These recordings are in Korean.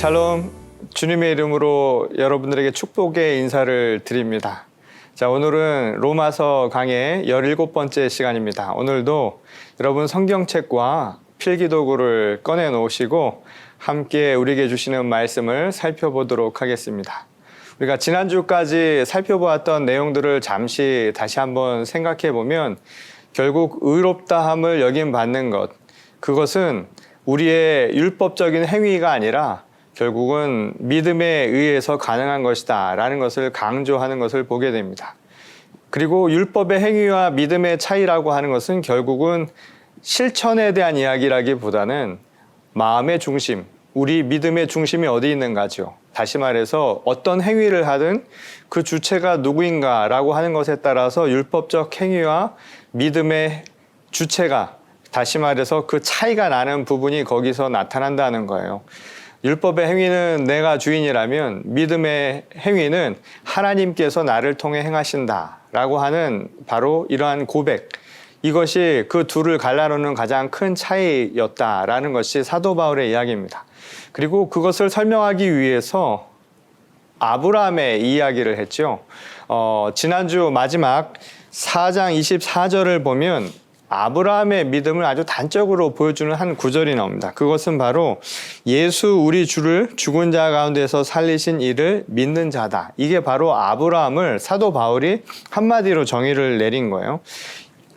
샬롬 주님의 이름으로 여러분들에게 축복의 인사를 드립니다. 자, 오늘은 로마서 강의 17번째 시간입니다. 오늘도 여러분 성경책과 필기도구를 꺼내 놓으시고 함께 우리에게 주시는 말씀을 살펴보도록 하겠습니다. 우리가 지난주까지 살펴보았던 내용들을 잠시 다시 한번 생각해 보면 결국 의롭다함을 여김 받는 것, 그것은 우리의 율법적인 행위가 아니라 결국은 믿음에 의해서 가능한 것이다 라는 것을 강조하는 것을 보게 됩니다. 그리고 율법의 행위와 믿음의 차이라고 하는 것은 결국은 실천에 대한 이야기라기보다는 마음의 중심, 우리 믿음의 중심이 어디 있는가죠. 다시 말해서 어떤 행위를 하든 그 주체가 누구인가라고 하는 것에 따라서 율법적 행위와 믿음의 주체가 다시 말해서 그 차이가 나는 부분이 거기서 나타난다는 거예요. 율법의 행위는 내가 주인이라면 믿음의 행위는 하나님께서 나를 통해 행하신다라고 하는 바로 이러한 고백. 이것이 그 둘을 갈라놓는 가장 큰 차이였다라는 것이 사도 바울의 이야기입니다. 그리고 그것을 설명하기 위해서 아브라함의 이야기를 했죠. 어, 지난주 마지막 4장 24절을 보면 아브라함의 믿음을 아주 단적으로 보여주는 한 구절이 나옵니다. 그것은 바로 예수 우리 주를 죽은 자 가운데서 살리신 이를 믿는 자다. 이게 바로 아브라함을 사도 바울이 한마디로 정의를 내린 거예요.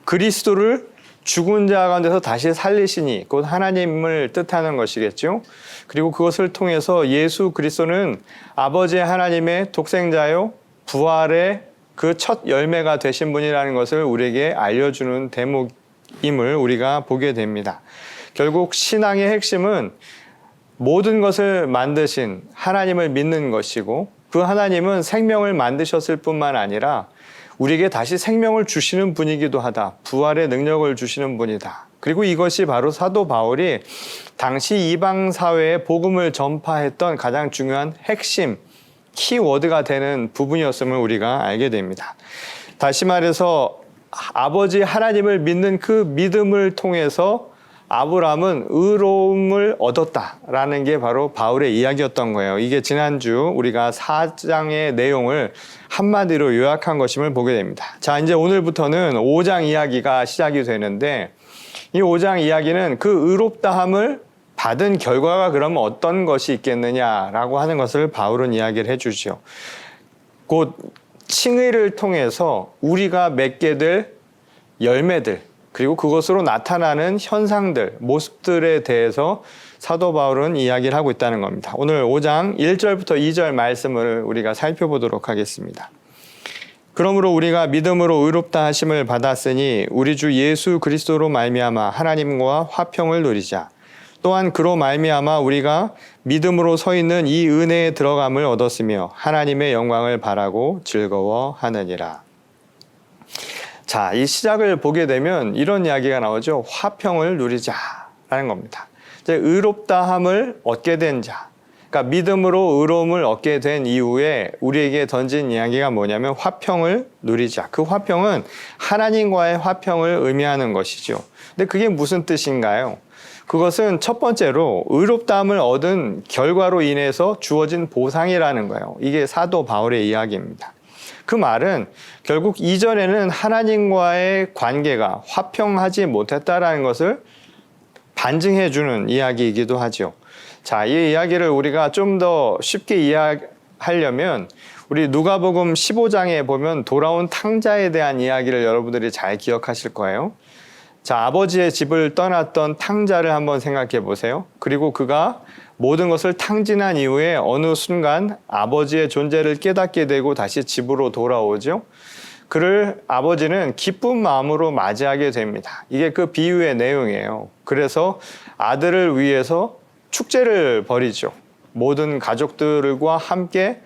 그리스도를 죽은 자 가운데서 다시 살리시니 곧 하나님을 뜻하는 것이겠죠. 그리고 그것을 통해서 예수 그리스도는 아버지 하나님의 독생자요 부활의 그 첫 열매가 되신 분이라는 것을 우리에게 알려주는 대목 임을 우리가 보게 됩니다. 결국 신앙의 핵심은 모든 것을 만드신 하나님을 믿는 것이고 그 하나님은 생명을 만드셨을 뿐만 아니라 우리에게 다시 생명을 주시는 분이기도 하다. 부활의 능력을 주시는 분이다. 그리고 이것이 바로 사도 바울이 당시 이방 사회에 복음을 전파했던 가장 중요한 핵심 키워드가 되는 부분이었음을 우리가 알게 됩니다. 다시 말해서 아버지 하나님을 믿는 그 믿음을 통해서 아브라함은 의로움을 얻었다라는 게 바로 바울의 이야기였던 거예요. 이게 지난주 우리가 4장의 내용을 한마디로 요약한 것임을 보게 됩니다. 자, 이제 오늘부터는 5장 이야기가 시작이 되는데 이 5장 이야기는 그 의롭다함을 받은 결과가 그러면 어떤 것이 있겠느냐라고 하는 것을 바울은 이야기를 해주죠. 곧 칭의를 통해서 우리가 맺게 될 열매들 그리고 그것으로 나타나는 현상들, 모습들에 대해서 사도 바울은 이야기를 하고 있다는 겁니다. 오늘 5장 1절부터 2절 말씀을 우리가 살펴보도록 하겠습니다. 그러므로 우리가 믿음으로 의롭다 하심을 받았으니 우리 주 예수 그리스도로 말미암아 하나님과 화평을 누리자. 또한 그로 말미암아 우리가 믿음으로 서 있는 이 은혜에 들어감을 얻었으며 하나님의 영광을 바라고 즐거워하느니라. 자, 이 시작을 보게 되면 이런 이야기가 나오죠. 화평을 누리자라는 겁니다. 이제 의롭다함을 얻게 된 자. 그러니까 믿음으로 의로움을 얻게 된 이후에 우리에게 던진 이야기가 뭐냐면 화평을 누리자. 그 화평은 하나님과의 화평을 의미하는 것이죠. 근데 그게 무슨 뜻인가요? 그것은 첫 번째로 의롭다함을 얻은 결과로 인해서 주어진 보상이라는 거예요. 이게 사도 바울의 이야기입니다. 그 말은 결국 이전에는 하나님과의 관계가 화평하지 못했다라는 것을 반증해 주는 이야기이기도 하죠. 자, 이 이야기를 우리가 좀 더 쉽게 이해하려면 우리 누가복음 15장에 보면 돌아온 탕자에 대한 이야기를 여러분들이 잘 기억하실 거예요. 자, 아버지의 집을 떠났던 탕자를 한번 생각해 보세요. 그리고 그가 모든 것을 탕진한 이후에 어느 순간 아버지의 존재를 깨닫게 되고 다시 집으로 돌아오죠. 그를 아버지는 기쁜 마음으로 맞이하게 됩니다. 이게 그 비유의 내용이에요. 그래서 아들을 위해서 축제를 벌이죠. 모든 가족들과 함께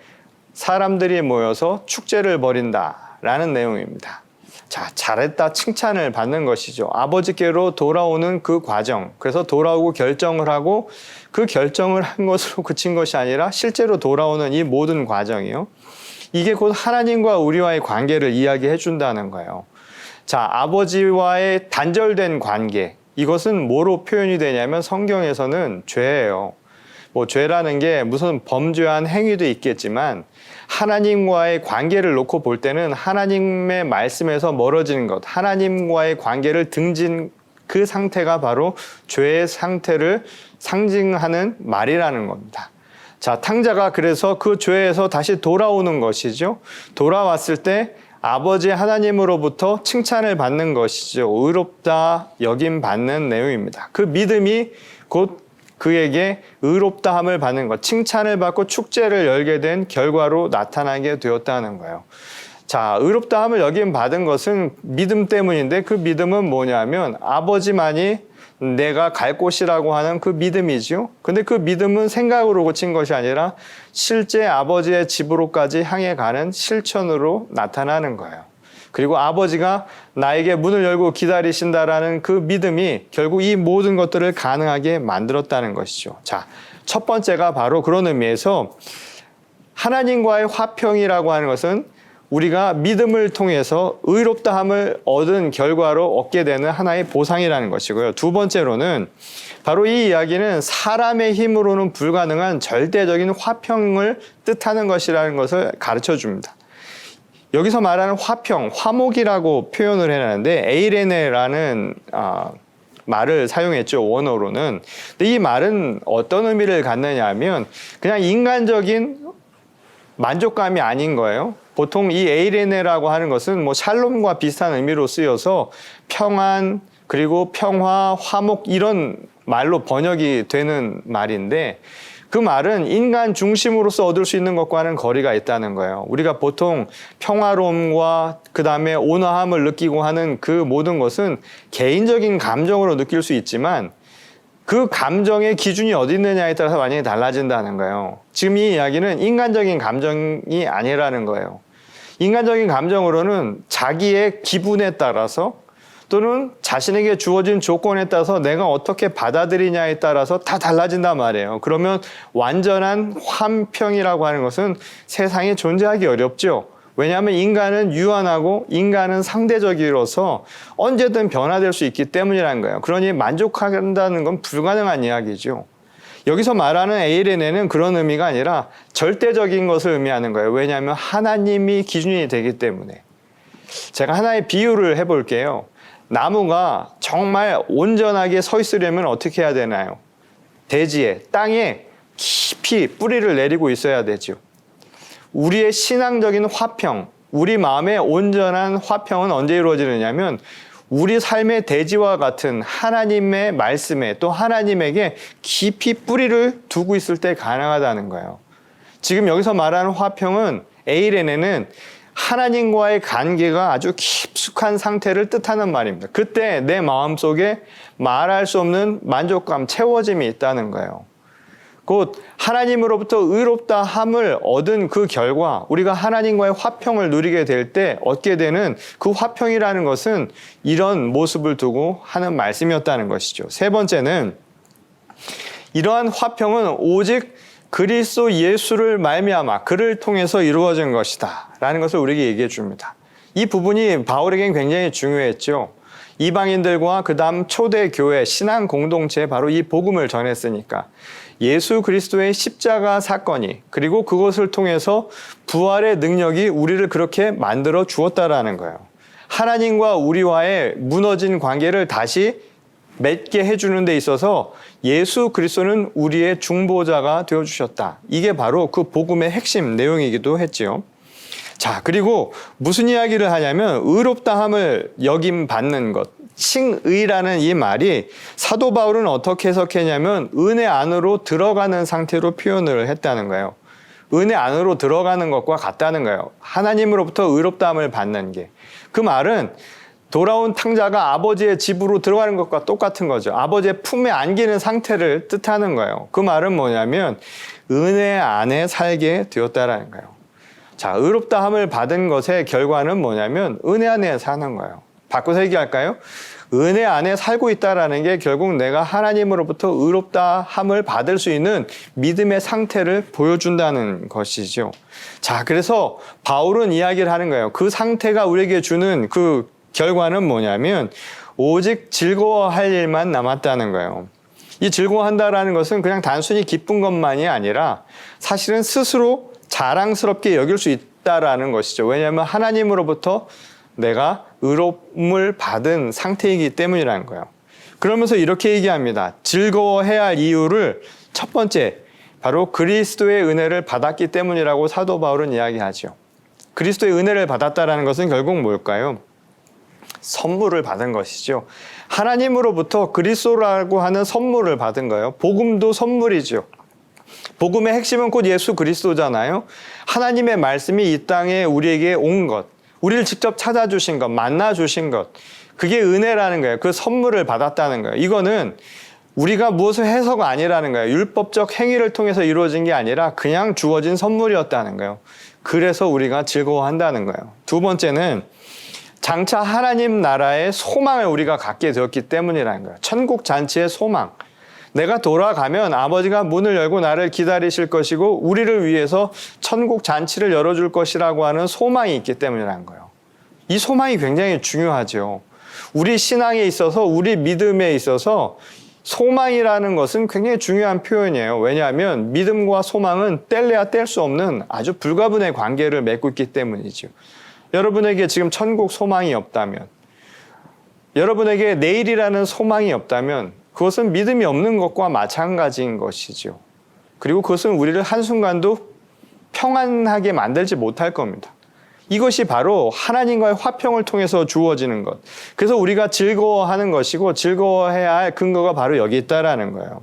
사람들이 모여서 축제를 벌인다라는 내용입니다. 자, 잘했다 칭찬을 받는 것이죠. 아버지께로 돌아오는 그 과정. 그래서 돌아오고 결정을 하고 그 결정을 한 것으로 그친 것이 아니라 실제로 돌아오는 이 모든 과정이요. 이게 곧 하나님과 우리와의 관계를 이야기해 준다는 거예요. 자, 아버지와의 단절된 관계. 이것은 뭐로 표현이 되냐면 성경에서는 죄예요. 뭐 죄라는 게 무슨 범죄한 행위도 있겠지만 하나님과의 관계를 놓고 볼 때는 하나님의 말씀에서 멀어지는 것, 하나님과의 관계를 등진 그 상태가 바로 죄의 상태를 상징하는 말이라는 겁니다. 자, 탕자가 그래서 그 죄에서 다시 돌아오는 것이죠. 돌아왔을 때 아버지 하나님으로부터 칭찬을 받는 것이죠. 의롭다 여김 받는 내용입니다. 그 믿음이 곧 그에게 의롭다함을 받는 것, 칭찬을 받고 축제를 열게 된 결과로 나타나게 되었다는 거예요. 자, 의롭다함을 여김 받은 것은 믿음 때문인데 그 믿음은 뭐냐면 아버지만이 내가 갈 곳이라고 하는 그 믿음이죠. 근데 그 믿음은 생각으로 고친 것이 아니라 실제 아버지의 집으로까지 향해 가는 실천으로 나타나는 거예요. 그리고 아버지가 나에게 문을 열고 기다리신다라는 그 믿음이 결국 이 모든 것들을 가능하게 만들었다는 것이죠. 자, 첫 번째가 바로 그런 의미에서 하나님과의 화평이라고 하는 것은 우리가 믿음을 통해서 의롭다함을 얻은 결과로 얻게 되는 하나의 보상이라는 것이고요. 두 번째로는 바로 이 이야기는 사람의 힘으로는 불가능한 절대적인 화평을 뜻하는 것이라는 것을 가르쳐 줍니다. 여기서 말하는 화평, 화목이라고 표현을 해놨는데 에이레네라는 아, 말을 사용했죠 원어로는. 근데 이 말은 어떤 의미를 갖느냐면 그냥 인간적인 만족감이 아닌 거예요. 보통 이 에이레네라고 하는 것은 뭐 샬롬과 비슷한 의미로 쓰여서 평안 그리고 평화, 화목 이런 말로 번역이 되는 말인데 그 말은 인간 중심으로서 얻을 수 있는 것과는 거리가 있다는 거예요. 우리가 보통 평화로움과 그 다음에 온화함을 느끼고 하는 그 모든 것은 개인적인 감정으로 느낄 수 있지만 그 감정의 기준이 어디 있느냐에 따라서 완전히 달라진다는 거예요. 지금 이 이야기는 인간적인 감정이 아니라는 거예요. 인간적인 감정으로는 자기의 기분에 따라서 또는 자신에게 주어진 조건에 따라서 내가 어떻게 받아들이냐에 따라서 다 달라진단 말이에요. 그러면 완전한 환평이라고 하는 것은 세상에 존재하기 어렵죠. 왜냐하면 인간은 유한하고 인간은 상대적이로서 언제든 변화될 수 있기 때문이라는 거예요. 그러니 만족한다는 건 불가능한 이야기죠. 여기서 말하는 에이레네는 그런 의미가 아니라 절대적인 것을 의미하는 거예요. 왜냐하면 하나님이 기준이 되기 때문에. 제가 하나의 비유를 해볼게요. 나무가 정말 온전하게 서 있으려면 어떻게 해야 되나요? 대지에, 땅에 깊이 뿌리를 내리고 있어야 되죠. 우리의 신앙적인 화평, 우리 마음의 온전한 화평은 언제 이루어지느냐면 우리 삶의 대지와 같은 하나님의 말씀에 또 하나님에게 깊이 뿌리를 두고 있을 때 가능하다는 거예요. 지금 여기서 말하는 화평은 에이렌에는 하나님과의 관계가 아주 깊숙한 상태를 뜻하는 말입니다. 그때 내 마음 속에 말할 수 없는 만족감, 채워짐이 있다는 거예요. 곧 하나님으로부터 의롭다 함을 얻은 그 결과 우리가 하나님과의 화평을 누리게 될 때 얻게 되는 그 화평이라는 것은 이런 모습을 두고 하는 말씀이었다는 것이죠. 세 번째는 이러한 화평은 오직 그리스도 예수를 말미암아 그를 통해서 이루어진 것이다 라는 것을 우리에게 얘기해 줍니다. 이 부분이 바울에겐 굉장히 중요했죠. 이방인들과 그다음 초대 교회 신앙 공동체에 바로 이 복음을 전했으니까 예수 그리스도의 십자가 사건이 그리고 그것을 통해서 부활의 능력이 우리를 그렇게 만들어 주었다라는 거예요. 하나님과 우리와의 무너진 관계를 다시 맺게 해주는 데 있어서 예수 그리스도는 우리의 중보자가 되어 주셨다. 이게 바로 그 복음의 핵심 내용이기도 했지요. 자, 그리고 무슨 이야기를 하냐면 의롭다함을 여김 받는 것. 칭의라는 이 말이 사도 바울은 어떻게 해석했냐면 은혜 안으로 들어가는 상태로 표현을 했다는 거예요. 은혜 안으로 들어가는 것과 같다는 거예요. 하나님으로부터 의롭다함을 받는 게. 그 말은 돌아온 탕자가 아버지의 집으로 들어가는 것과 똑같은 거죠. 아버지의 품에 안기는 상태를 뜻하는 거예요. 그 말은 뭐냐면 은혜 안에 살게 되었다라는 거예요. 자, 의롭다함을 받은 것의 결과는 뭐냐면 은혜 안에 사는 거예요. 바꿔서 얘기할까요? 은혜 안에 살고 있다라는 게 결국 내가 하나님으로부터 의롭다함을 받을 수 있는 믿음의 상태를 보여준다는 것이죠. 자, 그래서 바울은 이야기를 하는 거예요. 그 상태가 우리에게 주는 그 결과는 뭐냐면 오직 즐거워할 일만 남았다는 거예요. 이 즐거워한다라는 것은 그냥 단순히 기쁜 것만이 아니라 사실은 스스로 자랑스럽게 여길 수 있다라는 것이죠. 왜냐하면 하나님으로부터 내가 의롭음을 받은 상태이기 때문이라는 거예요. 그러면서 이렇게 얘기합니다. 즐거워해야 할 이유를 첫 번째, 바로 그리스도의 은혜를 받았기 때문이라고 사도 바울은 이야기하죠. 그리스도의 은혜를 받았다라는 것은 결국 뭘까요? 선물을 받은 것이죠. 하나님으로부터 그리스도라고 하는 선물을 받은 거예요. 복음도 선물이죠. 복음의 핵심은 곧 예수 그리스도잖아요. 하나님의 말씀이 이 땅에 우리에게 온 것, 우리를 직접 찾아주신 것, 만나주신 것, 그게 은혜라는 거예요. 그 선물을 받았다는 거예요. 이거는 우리가 무엇을 해서가 아니라는 거예요. 율법적 행위를 통해서 이루어진 게 아니라 그냥 주어진 선물이었다는 거예요. 그래서 우리가 즐거워한다는 거예요. 두 번째는 장차 하나님 나라의 소망을 우리가 갖게 되었기 때문이라는 거예요. 천국 잔치의 소망. 내가 돌아가면 아버지가 문을 열고 나를 기다리실 것이고 우리를 위해서 천국 잔치를 열어줄 것이라고 하는 소망이 있기 때문이라는 거예요. 이 소망이 굉장히 중요하죠. 우리 신앙에 있어서 우리 믿음에 있어서 소망이라는 것은 굉장히 중요한 표현이에요. 왜냐하면 믿음과 소망은 뗄래야 뗄 수 없는 아주 불가분의 관계를 맺고 있기 때문이죠. 여러분에게 지금 천국 소망이 없다면, 여러분에게 내일이라는 소망이 없다면, 그것은 믿음이 없는 것과 마찬가지인 것이죠. 그리고 그것은 우리를 한순간도 평안하게 만들지 못할 겁니다. 이것이 바로 하나님과의 화평을 통해서 주어지는 것. 그래서 우리가 즐거워하는 것이고 즐거워해야 할 근거가 바로 여기 있다라는 거예요.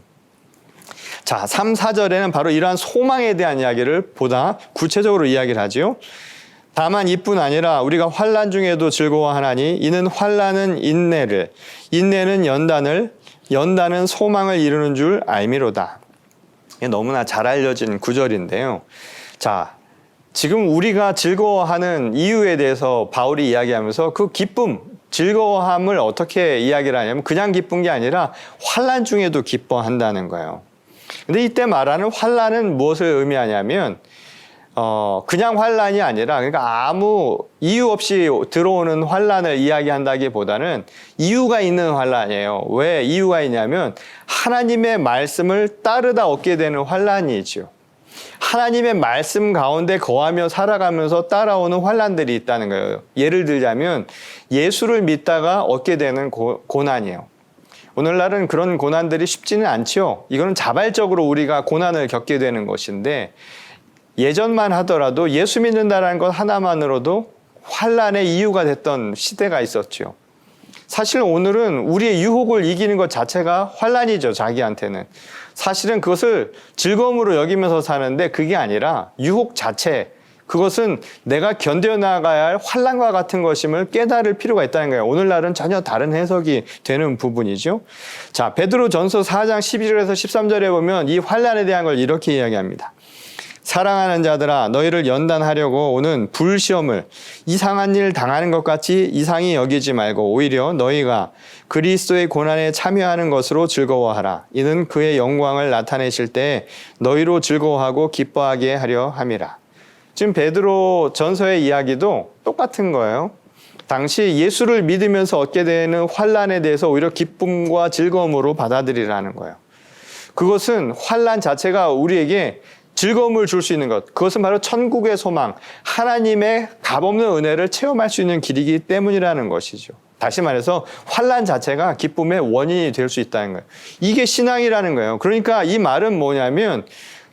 자, 3, 4절에는 바로 이러한 소망에 대한 이야기를 보다 구체적으로 이야기를 하지요. 다만 이뿐 아니라 우리가 환란 중에도 즐거워하나니 이는 환란은 인내를 인내는 연단을 연단은 소망을 이루는 줄 알미로다. 너무나 잘 알려진 구절인데요. 자, 지금 우리가 즐거워하는 이유에 대해서 바울이 이야기하면서 그 기쁨, 즐거워함을 어떻게 이야기를 하냐면 그냥 기쁜 게 아니라 환란 중에도 기뻐한다는 거예요. 근데 이때 말하는 환란은 무엇을 의미하냐면 어, 그냥 환란이 아니라 그러니까 아무 이유 없이 들어오는 환란을 이야기한다기보다는 이유가 있는 환란이에요. 왜 이유가 있냐면 하나님의 말씀을 따르다 얻게 되는 환란이죠. 하나님의 말씀 가운데 거하며 살아가면서 따라오는 환란들이 있다는 거예요. 예를 들자면 예수를 믿다가 얻게 되는 고, 고난이에요. 오늘날은 그런 고난들이 쉽지는 않죠. 이거는 자발적으로 우리가 고난을 겪게 되는 것인데 예전만 하더라도 예수 믿는다라는 것 하나만으로도 환란의 이유가 됐던 시대가 있었죠. 사실 오늘은 우리의 유혹을 이기는 것 자체가 환란이죠, 자기한테는. 사실은 그것을 즐거움으로 여기면서 사는데 그게 아니라 유혹 자체, 그것은 내가 견뎌나가야 할 환란과 같은 것임을 깨달을 필요가 있다는 거예요. 오늘날은 전혀 다른 해석이 되는 부분이죠. 자, 베드로 전서 4장 11절에서 13절에 보면 이 환란에 대한 걸 이렇게 이야기합니다. 사랑하는 자들아 너희를 연단하려고 오는 불시험을 이상한 일 당하는 것 같이 이상히 여기지 말고 오히려 너희가 그리스도의 고난에 참여하는 것으로 즐거워하라. 이는 그의 영광을 나타내실 때 너희로 즐거워하고 기뻐하게 하려 함이라. 지금 베드로 전서의 이야기도 똑같은 거예요. 당시 예수를 믿으면서 얻게 되는 환란에 대해서 오히려 기쁨과 즐거움으로 받아들이라는 거예요. 그것은 환란 자체가 우리에게 즐거움을 줄 수 있는 것. 그것은 바로 천국의 소망, 하나님의 값없는 은혜를 체험할 수 있는 길이기 때문이라는 것이죠. 다시 말해서 환란 자체가 기쁨의 원인이 될 수 있다는 거예요. 이게 신앙이라는 거예요. 그러니까 이 말은 뭐냐면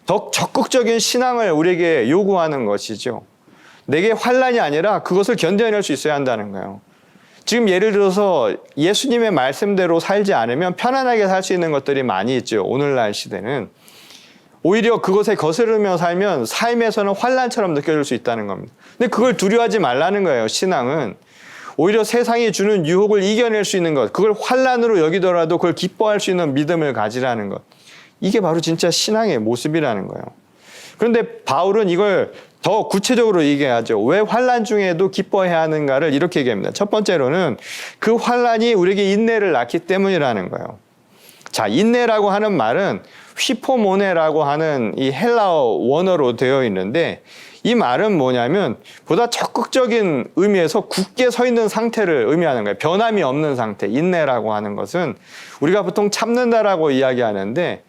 더 적극적인 신앙을 우리에게 요구하는 것이죠. 내게 환란이 아니라 그것을 견뎌낼 수 있어야 한다는 거예요. 지금 예를 들어서 예수님의 말씀대로 살지 않으면 편안하게 살 수 있는 것들이 많이 있죠. 오늘날 시대는. 오히려 그것에 거스르며 살면 삶에서는 환란처럼 느껴질 수 있다는 겁니다. 근데 그걸 두려워하지 말라는 거예요. 신앙은 오히려 세상이 주는 유혹을 이겨낼 수 있는 것, 그걸 환란으로 여기더라도 그걸 기뻐할 수 있는 믿음을 가지라는 것. 이게 바로 진짜 신앙의 모습이라는 거예요. 그런데 바울은 이걸 더 구체적으로 얘기하죠. 왜 환란 중에도 기뻐해야 하는가를 이렇게 얘기합니다. 첫 번째로는 그 환란이 우리에게 인내를 낳기 때문이라는 거예요. 자, 인내라고 하는 말은 휘포모네라고 하는 이 헬라어 원어로 되어 있는데 이 말은 뭐냐면 보다 적극적인 의미에서 굳게 서 있는 상태를 의미하는 거예요. 변함이 없는 상태. 인내라고 하는 것은 우리가 보통 참는다라고 이야기하는데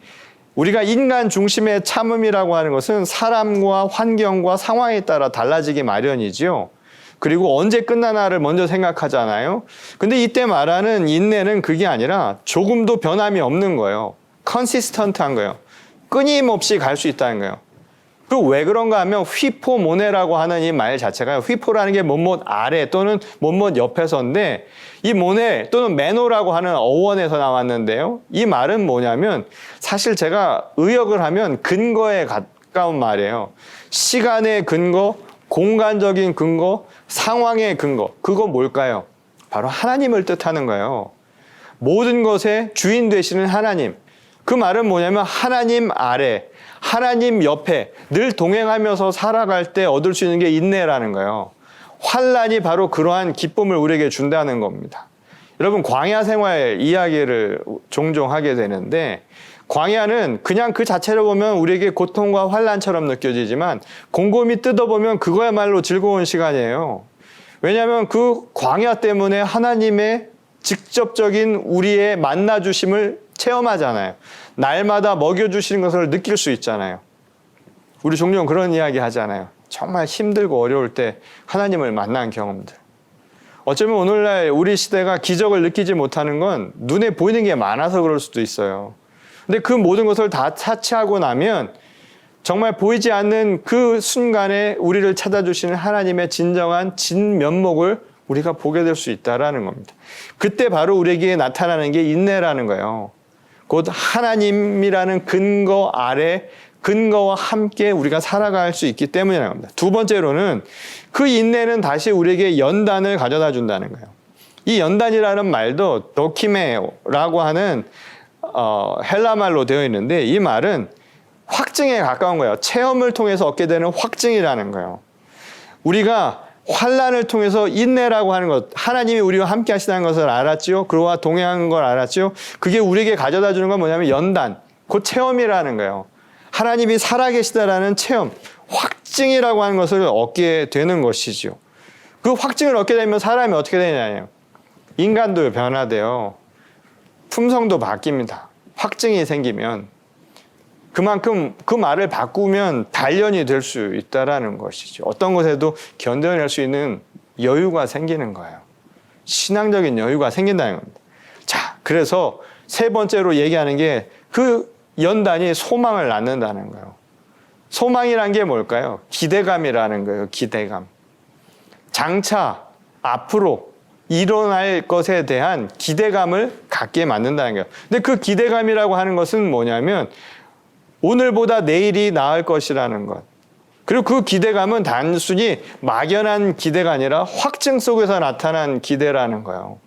우리가 인간 중심의 참음이라고 하는 것은 사람과 환경과 상황에 따라 달라지기 마련이지요. 그리고 언제 끝나나를 먼저 생각하잖아요. 근데 이때 말하는 인내는 그게 아니라 조금도 변함이 없는 거예요. 컨시스턴트한 거예요. 끊임없이 갈 수 있다는 거예요. 그왜 그런가 하면 휘포모네라고 하는 이 말 자체가 휘포라는 게 못못 아래 또는 못못 옆에서인데 이 모네 또는 매노라고 하는 어원에서 나왔는데요. 이 말은 뭐냐면 사실 제가 의역을 하면 근거에 가까운 말이에요. 시간의 근거, 공간적인 근거, 상황의 근거. 그거 뭘까요? 바로 하나님을 뜻하는 거예요. 모든 것의 주인 되시는 하나님. 그 말은 뭐냐면 하나님 아래, 하나님 옆에 늘 동행하면서 살아갈 때 얻을 수 있는 게 인내라는 거예요. 환란이 바로 그러한 기쁨을 우리에게 준다는 겁니다. 여러분 광야 생활 이야기를 종종 하게 되는데 광야는 그냥 그 자체를 보면 우리에게 고통과 환란처럼 느껴지지만 곰곰이 뜯어보면 그거야말로 즐거운 시간이에요. 왜냐하면 그 광야 때문에 하나님의 직접적인 우리의 만나 주심을 체험하잖아요. 날마다 먹여주시는 것을 느낄 수 있잖아요. 우리 종종 그런 이야기 하잖아요. 정말 힘들고 어려울 때 하나님을 만난 경험들. 어쩌면 오늘날 우리 시대가 기적을 느끼지 못하는 건 눈에 보이는 게 많아서 그럴 수도 있어요. 근데 그 모든 것을 다 차치하고 나면 정말 보이지 않는 그 순간에 우리를 찾아주시는 하나님의 진정한 진면목을 우리가 보게 될 수 있다라는 겁니다. 그때 바로 우리에게 나타나는 게 인내라는 거예요. 곧 하나님이라는 근거 아래 근거와 함께 우리가 살아갈 수 있기 때문이라는 겁니다. 두 번째로는 그 인내는 다시 우리에게 연단을 가져다 준다는 거예요. 이 연단이라는 말도 도키메라고 하는 어, 헬라 말로 되어 있는데 이 말은 확증에 가까운 거예요. 체험을 통해서 얻게 되는 확증이라는 거예요. 우리가 환란을 통해서 인내라고 하는 것, 하나님이 우리와 함께 하시다는 것을 알았지요. 그와 동행하는 걸 알았지요. 그게 우리에게 가져다 주는 건 뭐냐면 연단, 곧 체험이라는 거예요. 하나님이 살아계시다라는 체험, 확증이라고 하는 것을 얻게 되는 것이지요. 그 확증을 얻게 되면 사람이 어떻게 되냐요. 인간도 변화돼요. 품성도 바뀝니다. 확증이 생기면 그만큼 그 말을 바꾸면 단련이 될 수 있다라는 것이죠. 어떤 것에도 견뎌낼 수 있는 여유가 생기는 거예요. 신앙적인 여유가 생긴다는 겁니다. 자, 그래서 세 번째로 얘기하는 게 그 연단이 소망을 낳는다는 거예요. 소망이란 게 뭘까요? 기대감이라는 거예요. 기대감. 장차 앞으로 일어날 것에 대한 기대감을 갖게 만든다는 거예요. 근데 그 기대감이라고 하는 것은 뭐냐면 오늘보다 내일이 나을 것이라는 것. 그리고 그 기대감은 단순히 막연한 기대가 아니라 확증 속에서 나타난 기대라는 거예요.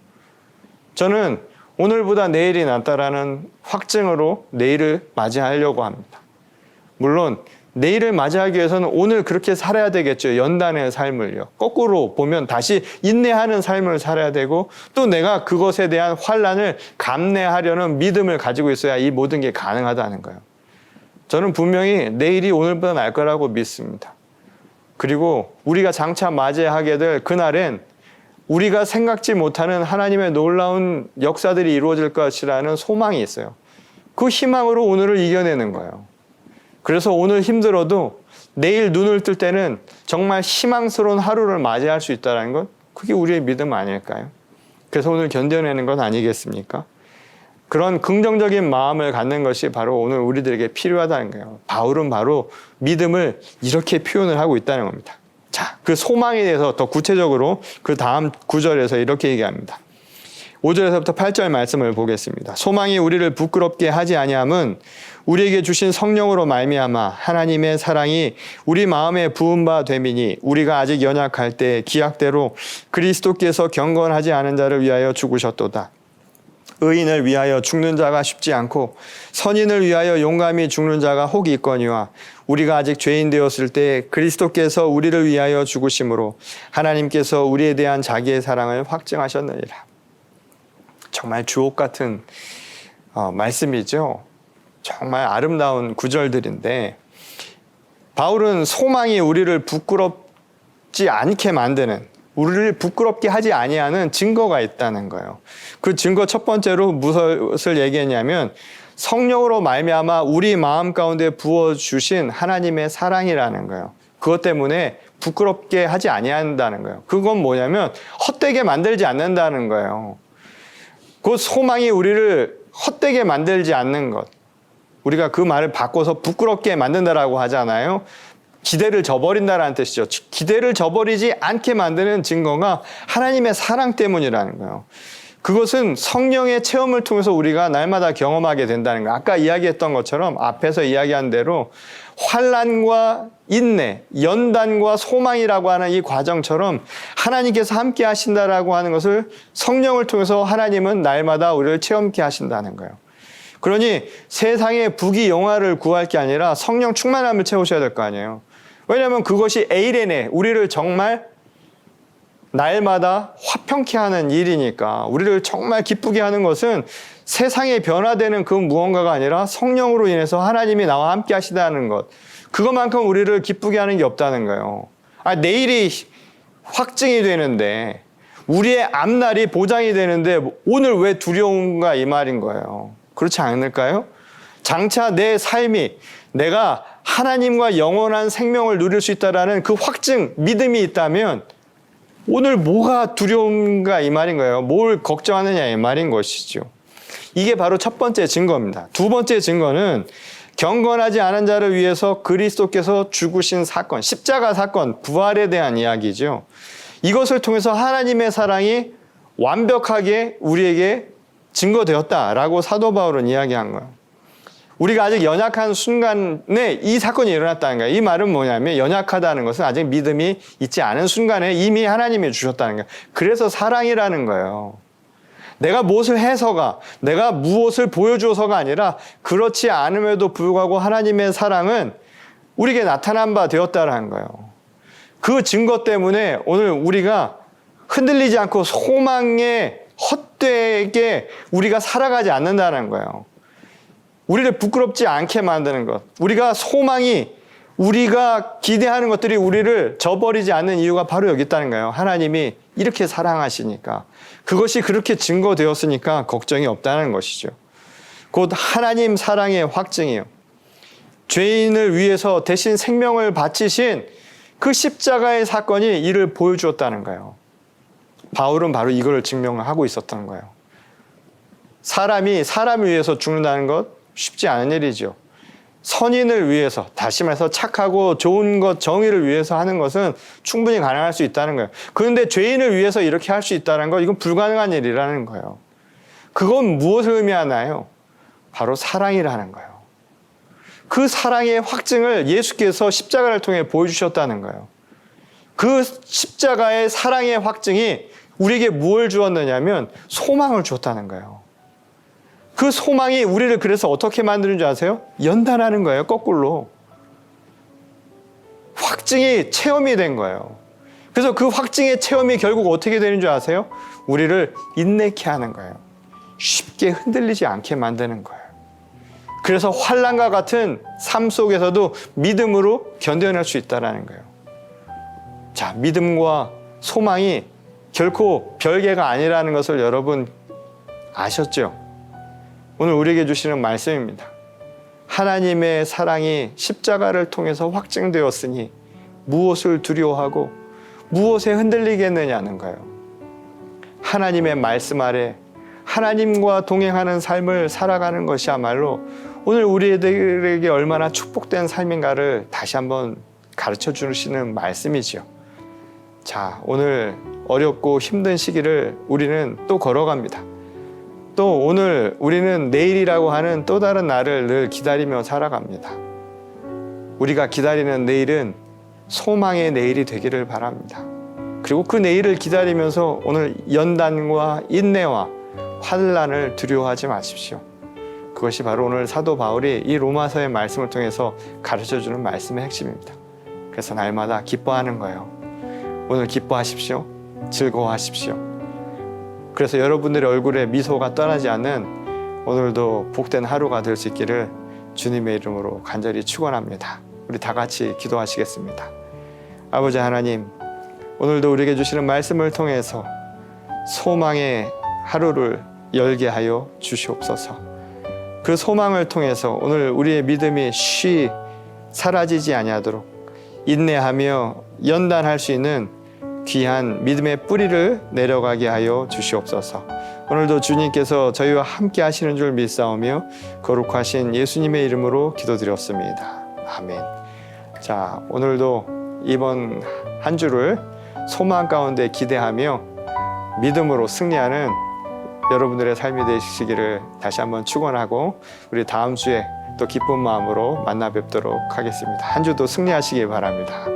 저는 오늘보다 내일이 낫다라는 확증으로 내일을 맞이하려고 합니다. 물론 내일을 맞이하기 위해서는 오늘 그렇게 살아야 되겠죠. 연단의 삶을요. 거꾸로 보면 다시 인내하는 삶을 살아야 되고 또 내가 그것에 대한 환란을 감내하려는 믿음을 가지고 있어야 이 모든 게 가능하다는 거예요. 저는 분명히 내일이 오늘보다 날 거라고 믿습니다. 그리고 우리가 장차 맞이하게 될 그날엔 우리가 생각지 못하는 하나님의 놀라운 역사들이 이루어질 것이라는 소망이 있어요. 그 희망으로 오늘을 이겨내는 거예요. 그래서 오늘 힘들어도 내일 눈을 뜰 때는 정말 희망스러운 하루를 맞이할 수 있다는 것, 그게 우리의 믿음 아닐까요? 그래서 오늘 견뎌내는 건 아니겠습니까? 그런 긍정적인 마음을 갖는 것이 바로 오늘 우리들에게 필요하다는 거예요. 바울은 바로 믿음을 이렇게 표현을 하고 있다는 겁니다. 자, 그 소망에 대해서 더 구체적으로 그 다음 구절에서 이렇게 얘기합니다. 5절에서부터 8절 말씀을 보겠습니다. 소망이 우리를 부끄럽게 하지 아니함은 우리에게 주신 성령으로 말미암아 하나님의 사랑이 우리 마음에 부은 바 되미니 우리가 아직 연약할 때 기약대로 그리스도께서 경건하지 않은 자를 위하여 죽으셨도다. 의인을 위하여 죽는 자가 쉽지 않고 선인을 위하여 용감히 죽는 자가 혹 있거니와 우리가 아직 죄인 되었을 때 그리스도께서 우리를 위하여 죽으심으로 하나님께서 우리에 대한 자기의 사랑을 확증하셨느니라. 정말 주옥 같은 어, 말씀이죠. 정말 아름다운 구절들인데 바울은 소망이 우리를 부끄럽지 않게 만드는 우리를 부끄럽게 하지 아니하는 증거가 있다는 거예요. 그 증거 첫 번째로 무엇을 얘기했냐면 성령으로 말미암아 우리 마음 가운데 부어 주신 하나님의 사랑이라는 거예요. 그것 때문에 부끄럽게 하지 아니한다는 거예요. 그건 뭐냐면 헛되게 만들지 않는다는 거예요. 그 소망이 우리를 헛되게 만들지 않는 것. 우리가 그 말을 바꿔서 부끄럽게 만든다라고 하잖아요. 기대를 저버린다라는 뜻이죠. 기대를 저버리지 않게 만드는 증거가 하나님의 사랑 때문이라는 거예요. 그것은 성령의 체험을 통해서 우리가 날마다 경험하게 된다는 거예요. 아까 이야기했던 것처럼 앞에서 이야기한 대로 환란과 인내, 연단과 소망이라고 하는 이 과정처럼 하나님께서 함께 하신다라고 하는 것을 성령을 통해서 하나님은 날마다 우리를 체험케 하신다는 거예요. 그러니 세상의 부귀 영화를 구할 게 아니라 성령 충만함을 채우셔야 될 거 아니에요. 왜냐하면 그것이 에이레네 우리를 정말 날마다 화평케 하는 일이니까 우리를 정말 기쁘게 하는 것은 세상에 변화되는 그 무언가가 아니라 성령으로 인해서 하나님이 나와 함께 하시다는 것. 그것만큼 우리를 기쁘게 하는 게 없다는 거예요. 아, 내일이 확증이 되는데 우리의 앞날이 보장이 되는데 오늘 왜 두려운가 이 말인 거예요. 그렇지 않을까요? 장차 내 삶이 내가 하나님과 영원한 생명을 누릴 수 있다라는 그 확증, 믿음이 있다면 오늘 뭐가 두려운가 이 말인 거예요. 뭘 걱정하느냐 이 말인 것이죠. 이게 바로 첫 번째 증거입니다. 두 번째 증거는 경건하지 않은 자를 위해서 그리스도께서 죽으신 사건, 십자가 사건, 부활에 대한 이야기죠. 이것을 통해서 하나님의 사랑이 완벽하게 우리에게 증거되었다라고 사도 바울은 이야기한 거예요. 우리가 아직 연약한 순간에 이 사건이 일어났다는 거예요. 이 말은 뭐냐면 연약하다는 것은 아직 믿음이 있지 않은 순간에 이미 하나님이 주셨다는 거예요. 그래서 사랑이라는 거예요. 내가 무엇을 해서가, 내가 무엇을 보여주어서가 아니라 그렇지 않음에도 불구하고 하나님의 사랑은 우리에게 나타난 바 되었다라는 거예요. 그 증거 때문에 오늘 우리가 흔들리지 않고 소망에 헛되게 우리가 살아가지 않는다는 거예요. 우리를 부끄럽지 않게 만드는 것. 우리가 소망이 우리가 기대하는 것들이 우리를 저버리지 않는 이유가 바로 여기 있다는 거예요. 하나님이 이렇게 사랑하시니까. 그것이 그렇게 증거되었으니까 걱정이 없다는 것이죠. 곧 하나님 사랑의 확증이요. 죄인을 위해서 대신 생명을 바치신 그 십자가의 사건이 이를 보여주었다는 거예요. 바울은 바로 이걸 증명하고 있었던 거예요. 사람이 사람을 위해서 죽는다는 것 쉽지 않은 일이죠. 선인을 위해서, 다시 말해서 착하고 좋은 것, 정의를 위해서 하는 것은 충분히 가능할 수 있다는 거예요. 그런데 죄인을 위해서 이렇게 할 수 있다는 것, 이건 불가능한 일이라는 거예요. 그건 무엇을 의미하나요? 바로 사랑이라는 거예요. 그 사랑의 확증을 예수께서 십자가를 통해 보여주셨다는 거예요. 그 십자가의 사랑의 확증이 우리에게 무엇을 주었느냐면 소망을 주었다는 거예요. 그 소망이 우리를 그래서 어떻게 만드는 줄 아세요? 연단하는 거예요, 거꾸로. 확증이 체험이 된 거예요. 그래서 그 확증의 체험이 결국 어떻게 되는 줄 아세요? 우리를 인내케 하는 거예요. 쉽게 흔들리지 않게 만드는 거예요. 그래서 환란과 같은 삶 속에서도 믿음으로 견뎌낼 수 있다라는 거예요. 자, 믿음과 소망이 결코 별개가 아니라는 것을 여러분 아셨죠? 오늘 우리에게 주시는 말씀입니다. 하나님의 사랑이 십자가를 통해서 확증되었으니 무엇을 두려워하고 무엇에 흔들리겠느냐는 거예요. 하나님의 말씀 아래 하나님과 동행하는 삶을 살아가는 것이야말로 오늘 우리들에게 얼마나 축복된 삶인가를 다시 한번 가르쳐 주시는 말씀이지요. 자, 오늘 어렵고 힘든 시기를 우리는 또 걸어갑니다. 또 오늘 우리는 내일이라고 하는 또 다른 날을 늘 기다리며 살아갑니다. 우리가 기다리는 내일은 소망의 내일이 되기를 바랍니다. 그리고 그 내일을 기다리면서 오늘 연단과 인내와 환란을 두려워하지 마십시오. 그것이 바로 오늘 사도 바울이 이 로마서의 말씀을 통해서 가르쳐 주는 말씀의 핵심입니다. 그래서 날마다 기뻐하는 거예요. 오늘 기뻐하십시오. 즐거워하십시오. 그래서 여러분들의 얼굴에 미소가 떠나지 않는 오늘도 복된 하루가 될 수 있기를 주님의 이름으로 간절히 축원합니다. 우리 다 같이 기도하시겠습니다. 아버지 하나님, 오늘도 우리에게 주시는 말씀을 통해서 소망의 하루를 열게 하여 주시옵소서. 그 소망을 통해서 오늘 우리의 믿음이 쉬 사라지지 아니하도록 인내하며 연단할 수 있는 귀한 믿음의 뿌리를 내려가게 하여 주시옵소서. 오늘도 주님께서 저희와 함께 하시는 줄 믿사오며 거룩하신 예수님의 이름으로 기도드렸습니다. 아멘. 자, 오늘도 이번 한 주를 소망 가운데 기대하며 믿음으로 승리하는 여러분들의 삶이 되시기를 다시 한번 축원하고 우리 다음 주에 또 기쁜 마음으로 만나 뵙도록 하겠습니다. 한 주도 승리하시기 바랍니다.